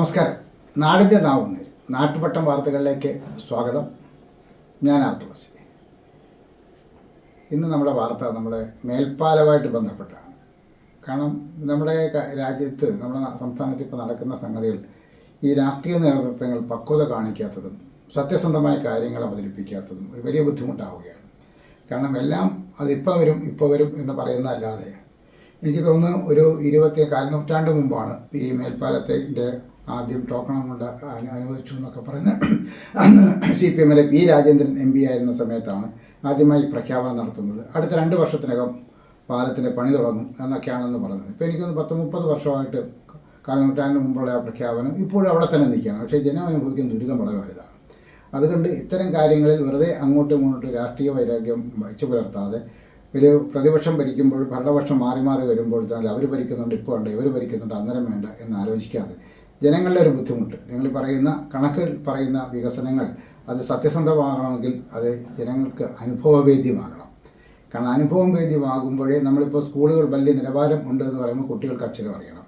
നമസ്കാരം. നാടിന്റെ നാവുന്നേര്. നാട്ടുപട്ടം വാർത്തകളിലേക്ക് സ്വാഗതം. ഞാൻ ആർത്തവസി ഇന്ന് നമ്മുടെ വാർത്ത നമ്മുടെ മേൽപ്പാലമായിട്ട് ബന്ധപ്പെട്ടാണ്. കാരണം നമ്മുടെ രാജ്യത്ത് നമ്മുടെ സംസ്ഥാനത്ത് ഇപ്പോൾ നടക്കുന്ന സംഗതികൾ ഈ രാഷ്ട്രീയ നേതൃത്വങ്ങൾ പക്വത കാണിക്കാത്തതും സത്യസന്ധമായ കാര്യങ്ങൾ അവതരിപ്പിക്കാത്തതും ഒരു വലിയ ബുദ്ധിമുട്ടാവുകയാണ്. കാരണം എല്ലാം അതിപ്പോൾ വരും ഇപ്പോൾ വരും എന്ന് പറയുന്നതല്ലാതെ എനിക്ക് തോന്നുന്നു ഒരു ഇരുപത്തി കാൽനൂറ്റാണ്ട് മുമ്പാണ് ഈ മേൽപ്പാലത്തിന്റെ ആദ്യം ടോക്കൺ അമൗണ്ട് അനു- അനുവദിച്ചു എന്നൊക്കെ പറയുന്നത് അന്ന് സി പി എമ്മിലെ പി രാജേന്ദ്രൻ എം പി ആയിരുന്ന സമയത്താണ് ആദ്യമായി പ്രഖ്യാപനം നടത്തുന്നത്. അടുത്ത രണ്ട് വർഷത്തിനകം പാലത്തിന്റെ പണി തുടങ്ങും എന്നൊക്കെയാണെന്ന് പറഞ്ഞത്. ഇപ്പോൾ എനിക്കൊന്ന് പത്ത് മുപ്പത് വർഷമായിട്ട് കാലനൂറ്റാണ്ടിന് മുമ്പുള്ള ആ പ്രഖ്യാപനം ഇപ്പോഴും അവിടെ തന്നെ നിൽക്കുകയാണ്. പക്ഷേ ജനം അനുഭവിക്കുന്ന ദുരിതം വളരെ വലുതാണ്. അതുകൊണ്ട് ഇത്തരം കാര്യങ്ങളിൽ വെറുതെ അങ്ങോട്ടും ഇങ്ങോട്ടും രാഷ്ട്രീയ വൈരാഗ്യം വച്ചു പുലർത്താതെ ഒരു പ്രതിപക്ഷം ഭരിക്കുമ്പോൾ ഭരണപക്ഷം മാറി മാറി വരുമ്പോൾ അവർ ഭരിക്കുന്നുണ്ട് ഇപ്പോൾ വേണ്ട ഇവർ ഭരിക്കുന്നുണ്ട് അന്നേരം വേണ്ട എന്ന് ആലോചിക്കാതെ ജനങ്ങളുടെ ഒരു ബുദ്ധിമുട്ട്. നിങ്ങൾ പറയുന്ന കണക്കിൽ പറയുന്ന വികസനങ്ങൾ അത് സത്യസന്ധമാകണമെങ്കിൽ അത് ജനങ്ങൾക്ക് അനുഭവവേദ്യമാകണം. കാരണം അനുഭവം വേദ്യമാകുമ്പോഴേ നമ്മളിപ്പോൾ സ്കൂളുകൾ വലിയ നിലവാരം ഉണ്ട് എന്ന് പറയുമ്പോൾ കുട്ടികൾക്ക് അക്ഷരം അറിയണം.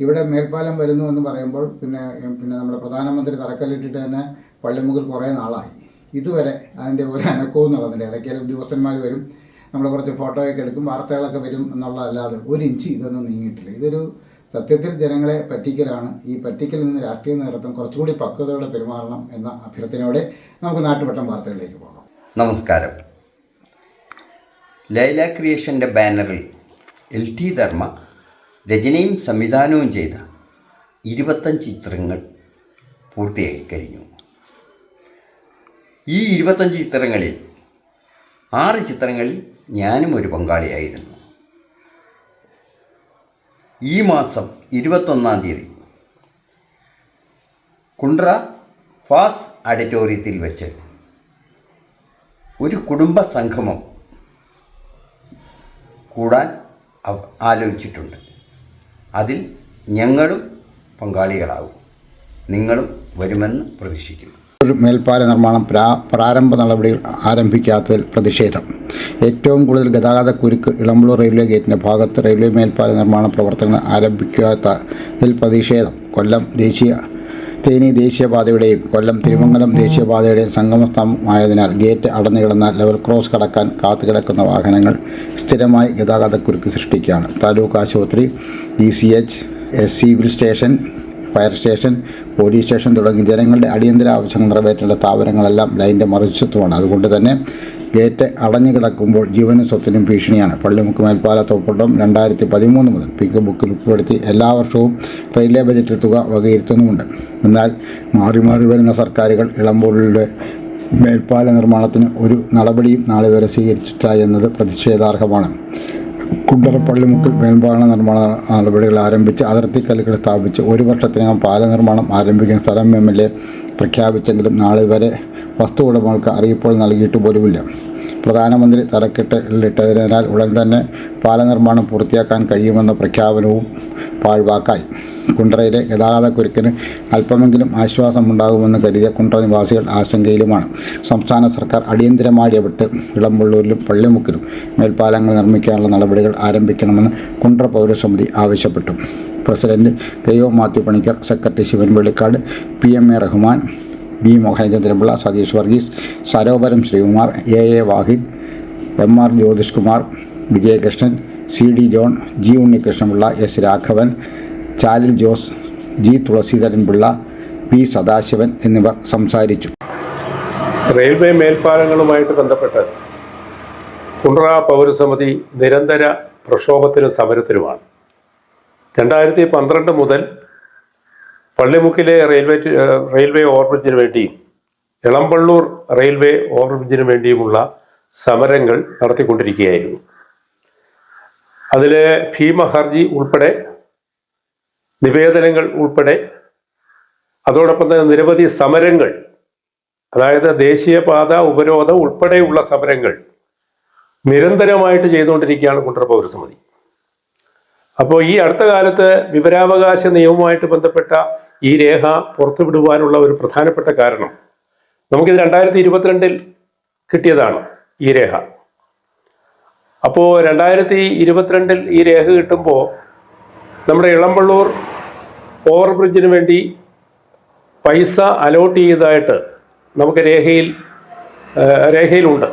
ഇവിടെ മേൽപ്പാലം വരുന്നു എന്ന് പറയുമ്പോൾ പിന്നെ പിന്നെ നമ്മുടെ പ്രധാനമന്ത്രി തറക്കല്ലിട്ടിട്ട് തന്നെ പള്ളിമുകിൽ കുറേ നാളായി. ഇതുവരെ അതിന്റെ ഒരു അനക്കവും നടന്നില്ല. ഇടയ്ക്ക് ഉദ്യോഗസ്ഥന്മാർ വരും നമ്മൾ കുറച്ച് ഫോട്ടോയൊക്കെ എടുക്കും വാർത്തകളൊക്കെ വരും എന്നുള്ളതല്ലാതെ ഒരു ഇഞ്ച് ഇതൊന്നും നീങ്ങിയിട്ടില്ല. ഇതൊരു സത്യത്തിൽ ജനങ്ങളെ പറ്റിക്കലാണ് ഈ പറ്റിക്കലിൽ നിന്ന് രാഷ്ട്രീയ നേതൃത്വം കുറച്ചുകൂടി പക്വതയോടെ പെരുമാറണം എന്ന അഭ്യർത്ഥനയോടെ നമുക്ക് നാട്ടുവട്ടം വാർത്തകളിലേക്ക് പോകാം. നമസ്കാരം. ലൈല ക്രിയേഷന്റെ ബാനറിൽ എൽ ടി ധർമ്മ രചനയും സംവിധാനവും ചെയ്ത ഇരുപത്തഞ്ച് ചിത്രങ്ങൾ പൂർത്തിയായി കഴിഞ്ഞു. ഈ ഇരുപത്തഞ്ച് ചിത്രങ്ങളിൽ ആറ് ചിത്രങ്ങളിൽ ഞാനും ഒരു പങ്കാളിയായിരുന്നു. ഈ മാസം ഇരുപത്തൊന്നാം തീയതി. കുണ്ട്ര ഫാസ് ഓഡിറ്റോറിയത്തിൽ വെച്ച് ഒരു കുടുംബ സംഗമം കൂടാൻ ആലോചിച്ചിട്ടുണ്ട്. അതിൽ ഞങ്ങളും പങ്കാളികളാവും. നിങ്ങളും വരുമെന്ന് പ്രതീക്ഷിക്കുന്നു. ഒരു മേൽപ്പാല നിർമ്മാണം പ്രാ പ്രാരംഭ നടപടികൾ ആരംഭിക്കാത്തതിൽ പ്രതിഷേധം. ഏറ്റവും കൂടുതൽ ഗതാഗത കുരുക്ക് ഇളമ്പള്ളൂർ റെയിൽവേ ഗേറ്റിന്റെ ഭാഗത്ത് റെയിൽവേ മേൽപ്പാല നിർമ്മാണ പ്രവർത്തനങ്ങൾ ആരംഭിക്കാത്തതിൽ പ്രതിഷേധം. കൊല്ലം ദേശീയ തേനി ദേശീയപാതയുടെയും കൊല്ലം തിരുമംഗലം ദേശീയപാതയുടെയും സംഗമസ്ഥാനമായതിനാൽ ഗേറ്റ് അടഞ്ഞു കിടന്ന ലെവൽ ക്രോസ് കടക്കാൻ കാത്തുകിടക്കുന്ന വാഹനങ്ങൾ സ്ഥിരമായി ഗതാഗതക്കുരുക്ക് സൃഷ്ടിക്കുകയാണ്. താലൂക്ക് ആശുപത്രി E C H S civil station fire station police station തുടങ്ങി ജനങ്ങളുടെ അടിയന്തര ആവശ്യങ്ങൾ നിറവേറ്റേണ്ട സ്ഥാപനങ്ങളെല്ലാം ലൈന്റെ മറുവശത്തുമാണ്. അതുകൊണ്ട് തന്നെ ഗേറ്റ് അടഞ്ഞു കിടക്കുമ്പോൾ ജീവനും സ്വത്തിനും ഭീഷണിയാണ്. പള്ളിമുക്ക് മേൽപ്പാല തോപ്പട്ടം രണ്ടായിരത്തി പതിമൂന്ന് മുതൽ പിങ്ക് ബുക്കിൽ ഉൾപ്പെടുത്തി എല്ലാ വർഷവും റെയിൽവേ ബജറ്റിൽ തുക വകയിരുത്തുന്നുമുണ്ട്. എന്നാൽ മാറി മാറി വരുന്ന സർക്കാരുകൾ ഇളമ്പോളിയുടെ മേൽപ്പാല നിർമ്മാണത്തിന് ഒരു നടപടിയും നാളെ വരെ സ്വീകരിച്ചിട്ടില്ല എന്നത് പ്രതിഷേധാർഹമാണ്. കുണ്ടറ പള്ളിമുക്കിൽ മേൽപ്പാല നിർമ്മാണ നടപടികൾ ആരംഭിച്ച് അതിർത്തി കല്ലുകൾ സ്ഥാപിച്ച് ഒരു വർഷത്തിനകം പാല നിർമ്മാണം ആരംഭിക്കുന്ന സ്ഥലം എം എൽ എ പ്രഖ്യാപിച്ചെങ്കിലും നാളെ വരെ വസ്തു ഉടമകൾക്ക് അറിയിപ്പുകൾ നൽകിയിട്ട് പോലുമില്ല. പ്രധാനമന്ത്രി തലക്കെട്ടിലിട്ടതിനാൽ ഉടൻ തന്നെ പാല നിർമ്മാണം പൂർത്തിയാക്കാൻ കഴിയുമെന്ന പ്രഖ്യാപനവും പാഴ്വാക്കായി. കുണ്ടറയിലെ ഗതാഗതക്കുരുക്കിന് അല്പമെങ്കിലും ആശ്വാസമുണ്ടാകുമെന്ന് കരുതിയ കുണ്ടറ നിവാസികൾ ആശങ്കയിലുമാണ്. സംസ്ഥാന സർക്കാർ അടിയന്തരമായി ഇടപെട്ട് ഇളമ്പള്ളൂരിലും പള്ളിമുക്കിലും മേൽപ്പാലങ്ങൾ നിർമ്മിക്കാനുള്ള നടപടികൾ ആരംഭിക്കണമെന്ന് കുണ്ടറ പൗരസമിതി ആവശ്യപ്പെട്ടു. President K O Mathew Panicker secretary Sivan Vellikkad P M A Rahman B Mohanachandrapillai Satheesh Varghese Sarovaram Sreekumar A A Vahid M R Jyothish Kumar Vijayakrishnan C D John G Unnikrishnapillai S Raghavan Chalil Jose G Thulaseedharan Pillai P Sadasivan എന്നിവർ സംസാരിച്ചു. Railway മേൽപ്പാലങ്ങളുമായിട്ട് ബന്ധപ്പെട്ട് കുണ്ട്ര പൗരസമിതി നിരന്തര പ്രക്ഷോഭത്തിനും സമരത്തിനുമാണ് രണ്ടായിരത്തി പന്ത്രണ്ട് മുതൽ പള്ളിമുക്കിലെ railway railway ഓവർബ്രിഡ്ജിന് വേണ്ടിയും Elampalloor railway ഓവർബ്രിഡ്ജിന് വേണ്ടിയുമുള്ള സമരങ്ങൾ നടത്തിക്കൊണ്ടിരിക്കുകയായിരുന്നു. അതിലെ ഭീമഹർജി ഉൾപ്പെടെ നിവേദനങ്ങൾ ഉൾപ്പെടെ അതോടൊപ്പം തന്നെ നിരവധി സമരങ്ങൾ അതായത് ദേശീയപാത ഉപരോധം ഉൾപ്പെടെയുള്ള സമരങ്ങൾ നിരന്തരമായിട്ട് ചെയ്തുകൊണ്ടിരിക്കുകയാണ് കുണ്ടറ പൗരസമിതി അപ്പോൾ ഈ അടുത്ത കാലത്ത് വിവരാവകാശ നിയമവുമായിട്ട് ബന്ധപ്പെട്ട ഈ രേഖ പുറത്തുവിടുവാനുള്ള ഒരു പ്രധാനപ്പെട്ട കാരണം നമുക്കിത് രണ്ടായിരത്തി ഇരുപത്തിരണ്ടിൽ കിട്ടിയതാണ് ഈ രേഖ. അപ്പോൾ രണ്ടായിരത്തി ഇരുപത്തിരണ്ടിൽ ഈ രേഖ കിട്ടുമ്പോൾ നമ്മുടെ ഇളമ്പള്ളൂർ ഓവർബ്രിഡ്ജിന് വേണ്ടി പൈസ അലോട്ട് ചെയ്തതായിട്ട് നമുക്ക് രേഖയിൽ രേഖയിലുണ്ട്.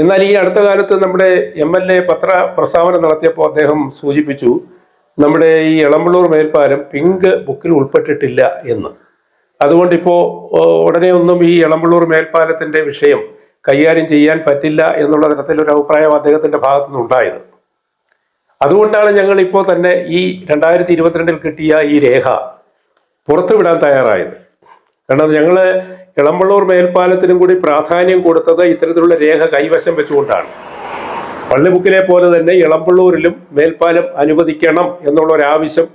എന്നാൽ ഈ അടുത്ത കാലത്ത് നമ്മുടെ എം എൽ എ പത്ര പ്രസ്താവന നടത്തിയപ്പോൾ അദ്ദേഹം സൂചിപ്പിച്ചു നമ്മുടെ ഈ ഇളമ്പള്ളൂർ മേൽപ്പാലം പിങ്ക് ബുക്കിൽ ഉൾപ്പെട്ടിട്ടില്ല എന്ന്. അതുകൊണ്ട് ഇപ്പോൾ ഉടനെ ഒന്നും ഈ ഇളമ്പള്ളൂർ മേൽപ്പാലത്തിന്റെ വിഷയം കൈകാര്യം ചെയ്യാൻ പറ്റില്ല എന്നുള്ള തരത്തിലൊരു അഭിപ്രായം അദ്ദേഹത്തിന്റെ ഭാഗത്തു നിന്നുണ്ടായത് അതുകൊണ്ടാണ് ഞങ്ങൾ ഇപ്പോൾ തന്നെ ഈ രണ്ടായിരത്തി ഇരുപത്തിരണ്ടിൽ കിട്ടിയ ഈ രേഖ പുറത്തുവിടാൻ തയ്യാറായത്. കാരണം ഞങ്ങൾ ഇളമ്പള്ളൂർ മേൽപ്പാലത്തിനും കൂടി പ്രാധാന്യം കൊടുത്തത് ഇത്തരത്തിലുള്ള രേഖ കൈവശം വെച്ചുകൊണ്ടാണ്. പള്ളിമുക്കിലെ പോലെ തന്നെ ഇളമ്പള്ളൂരിലും മേൽപ്പാലം അനുവദിക്കണം എന്നുള്ള ഒരു ആവശ്യം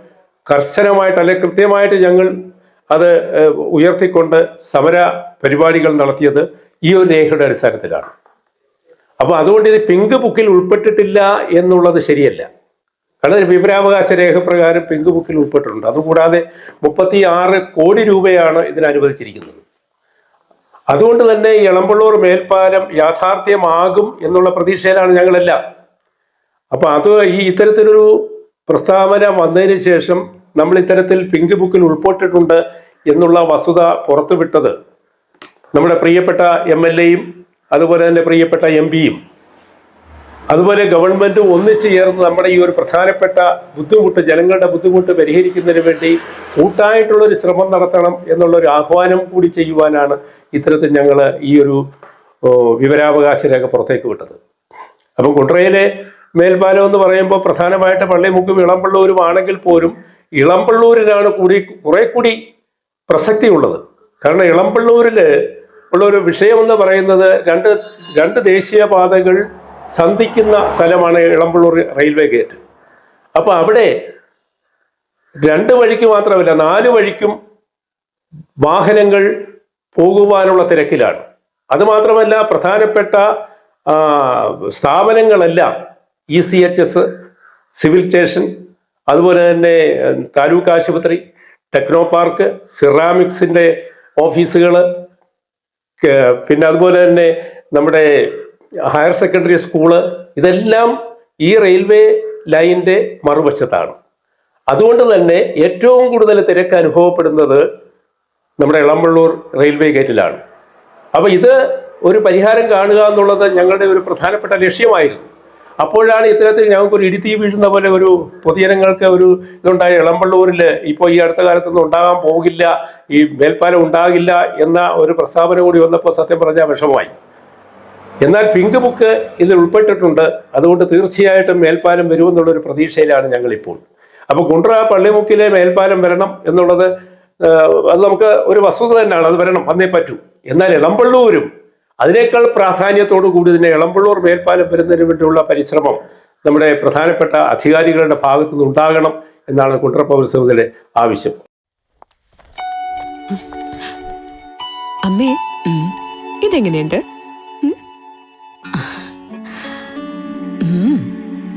കർശനമായിട്ട് അല്ലെ കൃത്യമായിട്ട് ഞങ്ങൾ അത് ഉയർത്തിക്കൊണ്ട് സമര പരിപാടികൾ നടത്തിയത് ഈ ഒരു രേഖയുടെ അടിസ്ഥാനത്തിലാണ്. അപ്പൊ അതുകൊണ്ട് ഇത് പിങ്ക് ബുക്കിൽ ഉൾപ്പെട്ടിട്ടില്ല എന്നുള്ളത് ശരിയല്ല. കാരണം വിവരാവകാശ രേഖ പ്രകാരം പിങ്ക് ബുക്കിൽ ഉൾപ്പെട്ടിട്ടുണ്ട്. അതുകൂടാതെ മുപ്പത്തി ആറ് കോടി രൂപയാണ് ഇതിന് അനുവദിച്ചിരിക്കുന്നത്. അതുകൊണ്ട് തന്നെ ഈ എളമ്പള്ളൂർ മേൽപ്പാലം യാഥാർത്ഥ്യമാകും എന്നുള്ള പ്രതീക്ഷയിലാണ് ഞങ്ങളെല്ലാം. അപ്പൊ അത് ഈ ഇത്തരത്തിലൊരു പ്രസ്താവന വന്നതിന് ശേഷം നമ്മൾ ഇത്തരത്തിൽ പിങ്ക് ബുക്കിൽ ഉൾപ്പെട്ടിട്ടുണ്ട് എന്നുള്ള വസ്തുത പുറത്തുവിട്ടത്. നമ്മുടെ പ്രിയപ്പെട്ട എം എൽ എയും അതുപോലെ തന്നെ പ്രിയപ്പെട്ട എം പിയും അതുപോലെ ഗവൺമെന്റ് ഒന്നിച്ചു ചേർന്ന് നമ്മുടെ ഈ ഒരു പ്രധാനപ്പെട്ട ബുദ്ധിമുട്ട് ജനങ്ങളുടെ ബുദ്ധിമുട്ട് പരിഹരിക്കുന്നതിന് വേണ്ടി കൂട്ടായിട്ടുള്ള ഒരു ശ്രമം നടത്തണം എന്നുള്ള ഒരു ആഹ്വാനം കൂടി ചെയ്യുവാനാണ് ഇത്തരത്തിൽ ഞങ്ങൾ ഈ ഒരു വിവരാവകാശ രേഖ പുറത്തേക്ക് വിട്ടത്. അപ്പം കുണ്ട്രയിലെ മേൽപ്പാലം എന്ന് പറയുമ്പോൾ പ്രധാനമായിട്ട് പള്ളിമുക്കും ഇളമ്പള്ളൂരും ആണെങ്കിൽ പോലും ഇളമ്പള്ളൂരിനാണ് കൂടി കുറെ കൂടി പ്രസക്തി ഉള്ളത് കാരണം ഇളമ്പള്ളൂരിൽ ഉള്ള ഒരു വിഷയം എന്ന് പറയുന്നത് രണ്ട് രണ്ട് ദേശീയപാതകൾ സന്ധിക്കുന്ന സ്ഥലമാണ് ഇളമ്പള്ളൂർ റെയിൽവേ ഗേറ്റ്. അപ്പൊ അവിടെ രണ്ട് വഴിക്ക് മാത്രമല്ല നാല് വഴിക്കും വാഹനങ്ങൾ പോകുവാനുള്ള തിരക്കിലാണ്. അതുമാത്രമല്ല പ്രധാനപ്പെട്ട സ്ഥാപനങ്ങളെല്ലാം E C H S civil station അതുപോലെ തന്നെ താലൂക്ക് ആശുപത്രി ടെക്നോ പാർക്ക് സിറാമിക്സിന്റെ ഓഫീസുകൾ പിന്നെ അതുപോലെ തന്നെ നമ്മുടെ ഹയർ സെക്കൻഡറി സ്കൂൾ ഇതെല്ലാം ഈ റെയിൽവേ ലൈന്റെ മറുവശത്താണ്. അതുകൊണ്ട് തന്നെ ഏറ്റവും കൂടുതൽ തിരക്ക് അനുഭവപ്പെടുന്നത് നമ്മുടെ ഇളമ്പള്ളൂർ റെയിൽവേ ഗേറ്റിലാണ്. അപ്പോൾ ഇത് ഒരു പരിഹാരം കാണുക എന്നുള്ളത് ഞങ്ങളുടെ ഒരു പ്രധാനപ്പെട്ട ലക്ഷ്യമായിരുന്നു. അപ്പോഴാണ് ഇത്തരത്തിൽ ഞങ്ങൾക്കൊരു ഇടിത്തി വീഴുന്ന പോലെ ഒരു പൊതുജനങ്ങൾക്ക് ഒരു ഇതുണ്ടായ ഇളമ്പള്ളൂരിൽ ഇപ്പോൾ ഈ അടുത്ത കാലത്തൊന്നും ഉണ്ടാകാൻ പോകില്ല ഈ മേൽപ്പാലം ഉണ്ടാകില്ല എന്ന ഒരു പ്രസ്താവന കൂടി വന്നപ്പോൾ സത്യം പറഞ്ഞാൽ വിഷമമായി. എന്നാൽ പിങ്ക് ബുക്ക് ഇതിൽ ഉൾപ്പെട്ടിട്ടുണ്ട്. അതുകൊണ്ട് തീർച്ചയായിട്ടും മേൽപ്പാലം വരുമെന്നുള്ളൊരു പ്രതീക്ഷയിലാണ് ഞങ്ങളിപ്പോൾ. അപ്പോൾ കുണ്ട്ര പള്ളിമുക്കിലെ മേൽപ്പാലം വരണം എന്നുള്ളത് അത് നമുക്ക് ഒരു വസ്തുത തന്നെയാണ് അത് വരണം വന്നേ പറ്റൂ. എന്നാൽ ഇളമ്പള്ളൂരും അതിനേക്കാൾ പ്രാധാന്യത്തോടു കൂടി തന്നെ ഇളമ്പള്ളൂർ മേൽപ്പാലം വരുന്നതിന് വേണ്ടിയുള്ള പരിശ്രമം നമ്മുടെ പ്രധാനപ്പെട്ട അധികാരികളുടെ ഭാഗത്തു നിന്ന് ഉണ്ടാകണം എന്നാണ് കുണ്ട്ര പൗരസഭയുടെ ആവശ്യം. ഇതെങ്ങനെയുണ്ട്?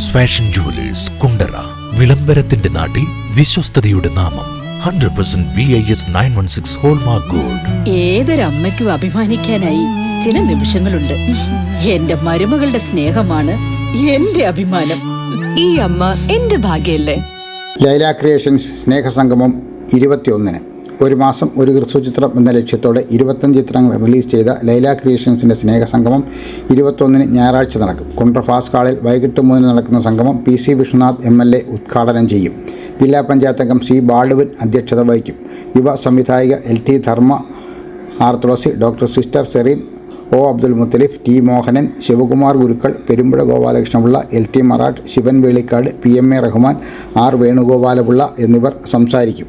Chinnus fashion jewellers Kundara വിളംബരത്തിന്റെ നാട്ടിൽ വിശ്വസ്തതയുടെ നാമം hundred percent B I S nine one six hallmark gold ഏതൊരമ്മയ്ക്കും അഭിമാനിക്കാനായി ചില നിമിഷങ്ങളുണ്ട്. എന്റെ മരുമകളുടെ സ്നേഹമാണ് എന്റെ അഭിമാനം. ഈ അമ്മ എന്റെ ഭാഗ്യല്ലേ? ലൈല ക്രിയേഷൻസ് സ്നേഹസംഗമം ഇരുപത്തിയൊന്നിന്. ഒരു മാസം ഒരു ഹ്രസ്വചിത്രം എന്ന ലക്ഷ്യത്തോടെ ഇരുപത്തഞ്ച് ചിത്രങ്ങൾ റിലീസ് ചെയ്ത ലൈല ക്രിയേഷൻസിന്റെ സ്നേഹസംഗമം ഇരുപത്തൊന്നിന് ഞായറാഴ്ച നടക്കും. കുണ്ട്ര ഫാസ്റ്റ് വൈകിട്ട് മൂന്നിന് നടക്കുന്ന സംഗമം P C Viswanath M L A ഉദ്ഘാടനം ചെയ്യും. ജില്ലാ പഞ്ചായത്ത് അംഗം സി ബാളുവിൻ അധ്യക്ഷത വഹിക്കും. യുവ സംവിധായിക L T Dharma R Thulasi doctor sister Sereen O Abdul Muthalif T Mohanan Sivakumar Gurukkal Perumpuzha Gopalakrishnapillai L T Marattu Sivan Velikkad P M A Rahman R Venugopalapillai എന്നിവർ സംസാരിക്കും.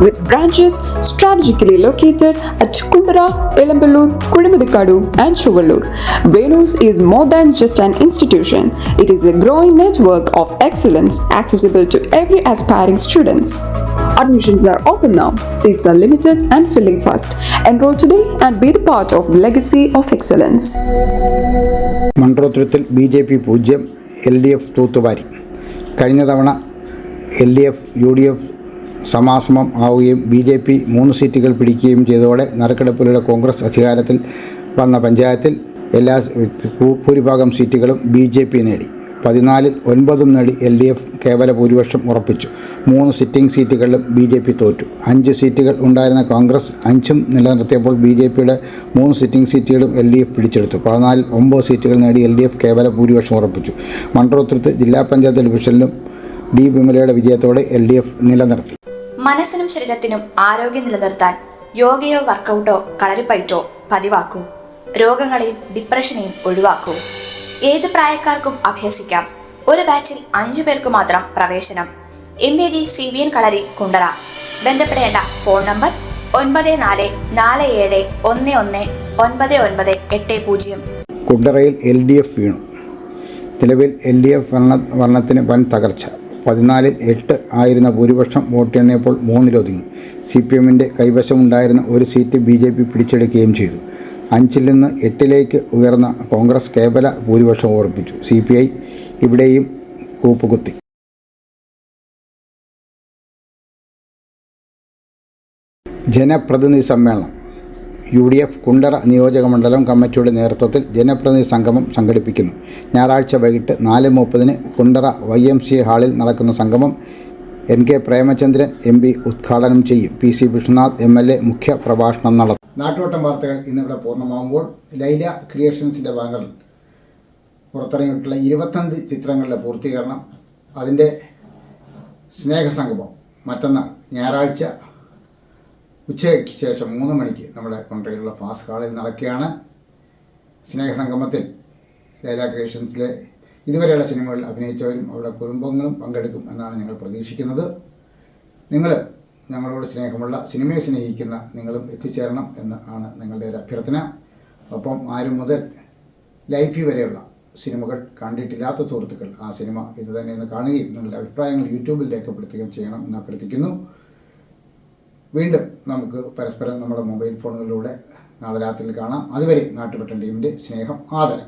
with branches strategically located at Kundara, Elamballur, Kudimadikadu, and Chuvallur. Venus is more than just an institution, it is a growing network of excellence accessible to every aspiring students. Admissions are open now, seats are limited and filling fast. Enroll today and be the part of the legacy of excellence. മൺട്രോത്തുരുത്തിൽ B J P പൂജ്യം L D F തൂത്തുവാരി കഴിഞ്ഞ തവണ L D F U D F സമാസമം ആവുകയും B J P മൂന്ന് സീറ്റുകൾ പിടിക്കുകയും ചെയ്തതോടെ നറുക്കെടുപ്പിലൂടെ കോൺഗ്രസ് അധികാരത്തിൽ വന്ന പഞ്ചായത്തിൽ എല്ലാ ഭൂരിഭാഗം സീറ്റുകളും ബി ജെ പി നേടി. പതിനാലിൽ ഒൻപതും നേടി എൽ ഡി എഫ് കേവല ഭൂരിപക്ഷം ഉറപ്പിച്ചു. മൂന്ന് സിറ്റിംഗ് സീറ്റുകളിലും ബി ജെ പി തോറ്റു. അഞ്ച് സീറ്റുകൾ ഉണ്ടായിരുന്ന കോൺഗ്രസ് അഞ്ചും നിലനിർത്തിയപ്പോൾ ബി ജെ പിയുടെ മൂന്ന് സിറ്റിംഗ് സീറ്റുകളും എൽ ഡി എഫ് പിടിച്ചെടുത്തു. പതിനാലിൽ ഒമ്പത് സീറ്റുകൾ നേടി എൽ ഡി എഫ് കേവല ഭൂരിപക്ഷം ഉറപ്പിച്ചു. മൺട്രോത്തുരുത്ത് ജില്ലാ പഞ്ചായത്ത് ഡിവിഷനിലും ഡി വിമലയുടെ വിജയത്തോടെ എൽ ഡി എഫ് നിലനിർത്തി. മനസ്സിനും ശരീരത്തിനും ആരോഗ്യം നിലനിർത്താൻ യോഗയോ വർക്കൗട്ടോ കളരിപ്പയറ്റോ പതിവാക്കൂ. രോഗങ്ങളെയും ഡിപ്രഷനെയും ഒഴിവാക്കൂ. ഏത് പ്രായക്കാർക്കും അഭ്യസിക്കാം. ഒരു ബാച്ചിൽ അഞ്ചു പേർക്ക് മാത്രം പ്രവേശനം. M A D C V N Kalari Kundara. ബന്ധപ്പെടേണ്ട ഫോൺ നമ്പർ ഒൻപത് നാല് നാല് ഏഴ് ഒന്ന് ഒന്ന് ഒൻപത് ഒൻപത് എട്ട് പൂജ്യം. കുണ്ടറയിൽ എൽ ഡി എഫ് വീണു. നിലവിൽ എൽ ഡി എഫ് ഭരണ ഭരണത്തിന് വൻ തകർച്ച. പതിനാലിൽ എട്ട് ആയിരുന്ന ഭൂരിപക്ഷം വോട്ടെണ്ണിയപ്പോൾ മൂന്നിലൊതുങ്ങി സി പി എമ്മിന്റെ കൈവശമുണ്ടായിരുന്ന ഒരു സീറ്റ് ബി ജെ പി പിടിച്ചെടുക്കുകയും ചെയ്തു. അഞ്ചിൽ നിന്ന് എട്ടിലേക്ക് ഉയർന്ന കോൺഗ്രസ് കേവല ഭൂരിപക്ഷം ഓർപ്പിച്ചു സി പി ഐ ഇവിടെയും കൂപ്പുകുത്തി. ജനപ്രതിനിധി സമ്മേളനം. യു ഡി എഫ് കുണ്ടറ നിയോജകമണ്ഡലം കമ്മിറ്റിയുടെ നേതൃത്വത്തിൽ ജനപ്രതിനിധി സംഗമം സംഘടിപ്പിക്കുന്നു. ഞായറാഴ്ച വൈകിട്ട് നാല് മുപ്പതിന് കുണ്ടറ വൈ എം സി ഹാളിൽ നടക്കുന്ന സംഗമം N K Premachandran M P ഉദ്ഘാടനം ചെയ്യും. P C Vishnunath M L A മുഖ്യ പ്രഭാഷണം നടത്തും. നാട്ടോട്ടം വാർത്തകൾ ഇന്നിവിടെ പൂർണമാകുമ്പോൾ ലൈല ക്രിയേഷൻസിന്റെ ഭാഗങ്ങളിൽ പുറത്തിറങ്ങിയിട്ടുള്ള ഇരുപത്തഞ്ച് ചിത്രങ്ങളുടെ പൂർത്തീകരണം അതിന്റെ സ്നേഹസംഗമം മറ്റന്നാൾ ഞായറാഴ്ച ഉച്ചയ്ക്ക് ശേഷം മൂന്ന് മണിക്ക് നമ്മുടെ കൊണ്ടയിലുള്ള ഫാസ് ഹാളിൽ നടക്കുകയാണ്. സ്നേഹസംഗമത്തിൽ ലൈല ക്രിയേഷൻസിലെ ഇതുവരെയുള്ള സിനിമകളിൽ അഭിനയിച്ചവരും അവരുടെ കുടുംബങ്ങളും പങ്കെടുക്കും എന്നാണ് ഞങ്ങൾ പ്രതീക്ഷിക്കുന്നത്. നിങ്ങൾ ഞങ്ങളോട് സ്നേഹമുള്ള സിനിമയെ സ്നേഹിക്കുന്ന നിങ്ങളും എത്തിച്ചേരണം എന്ന് ആണ് നിങ്ങളുടെ ഒരു അഭ്യർത്ഥന. ഒപ്പം ആരും മുതൽ ലൈഫി വരെയുള്ള സിനിമകൾ കണ്ടിട്ടില്ലാത്ത സുഹൃത്തുക്കൾ ആ സിനിമ ഇത് തന്നെ കാണുകയും നിങ്ങളുടെ അഭിപ്രായങ്ങൾ യൂട്യൂബിൽ രേഖപ്പെടുത്തുകയും ചെയ്യണം എന്ന് അഭ്യർത്ഥിക്കുന്നു. വീണ്ടും നമുക്ക് പരസ്പരം നമ്മുടെ മൊബൈൽ ഫോണുകളിലൂടെ നാളെ രാത്രിയിൽ കാണാം. അതുവരെ നാട്ടുപെട്ടൻ ടീമിന്റെ സ്നേഹം ആദരം.